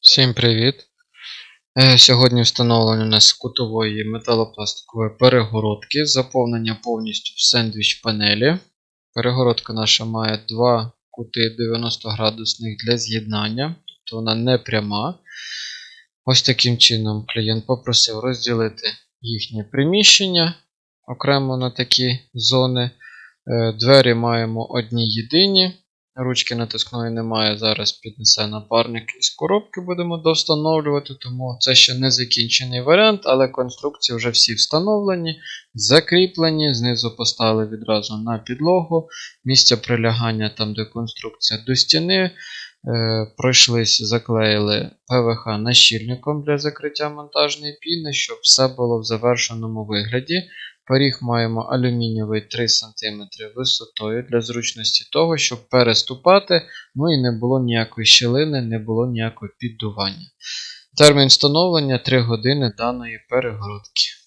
Всім привіт! Е, Сьогодні встановлено у нас кутової металопластикової перегородки, заповнення повністю в сендвіч панелі. Перегородка наша має два кути 90 градусних для з'єднання, тобто вона не пряма. Ось таким чином клієнт попросив розділити їхнє приміщення окремо на такі зони. Е, Двері маємо одні єдині. Ручки натискної немає, зараз піднесе напарник із коробки, будемо довстановлювати, тому це ще не закінчений варіант, але конструкції вже всі встановлені, закріплені, знизу поставили відразу на підлогу. Місце прилягання там, де конструкція до стіни. Е, пройшлись, заклеїли ПВХ нащільником для закриття монтажної піни, щоб все було в завершеному вигляді. Поріг маємо алюмінієвий 3 см висотою для зручності того, щоб переступати, ну і не було ніякої щілини, не було ніякого піддування. Термін встановлення 3 години даної перегородки.